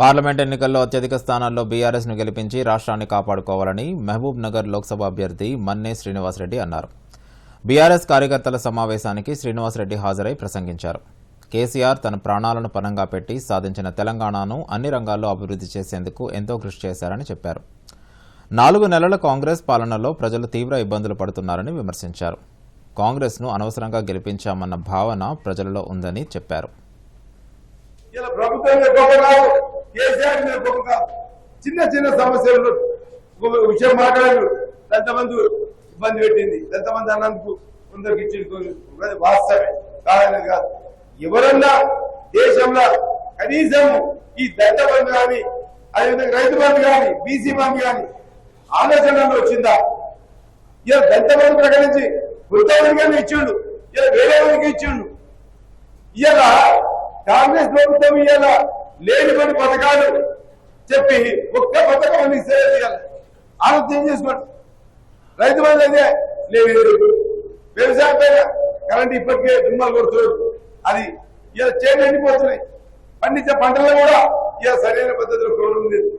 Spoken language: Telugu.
పార్లమెంట్ ఎన్నికల్లో అత్యధిక స్థానాల్లో బీఆర్ఎస్ను గెలిపించి రాష్ట్రాన్ని కాపాడుకోవాలని మహబూబ్ నగర్ లోక్సభ అభ్యర్థి మన్నే శ్రీనివాసరెడ్డి అన్నారు. బీఆర్ఎస్ కార్యకర్తల సమావేశానికి శ్రీనివాసరెడ్డి హాజరై ప్రసంగించారు. కేసీఆర్ తన ప్రాణాలను పనంగా పెట్టి సాధించిన తెలంగాణను అన్ని రంగాల్లో అభివృద్ధి చేసేందుకు ఎంతో కృషి చేశారని చెప్పారు. నాలుగు నెలల కాంగ్రెస్ పాలనలో ప్రజలు తీవ్ర ఇబ్బందులు పడుతున్నారని విమర్శించారు. కాంగ్రెస్ను అనవసరంగా గెలిపించామన్న భావన ప్రజలలో ఉందని చెప్పారు. కేసీఆర్ మీద గొప్ప కాదు. చిన్న చిన్న సమస్యలు విషయం మాట్లాడారు. ఎంతమంది ఇబ్బంది పెట్టింది? ఎంతమంది అన్నందుకు కొందరికి ఇచ్చింది వాస్తవమే. కాదనేది కాదు. ఎవరన్నా దేశంలో కనీసం ఈ దళిత బంధు కానీ అదేవిధంగా రైతు బంధు కానీ బీసీ బంధు కానీ ఆలోచనలో వచ్చిందా? ఇలా దళిత బంధు ప్రకటించి వృత్తానికి ఇచ్చిండు ఇలా వేరే వారికి ఇచ్చిండు. ఇలా కాంగ్రెస్ ప్రభుత్వం ఇలా లేని కొన్ని పథకాలు చెప్పి ఒక్క పథకం అని చేయాలి. ఆలోచన చేసుకోండి రైతు బంధు అయితే లేదు వ్యవసాయం పైన కరెంట్ ఇప్పటికే దుమ్మలు కొడుతున్నారు. అది ఇలా చేయండి ఎండిపోతున్నాయి. పండించే పంటలు కూడా ఇలా సరైన పద్ధతిలో కొనడం లేదు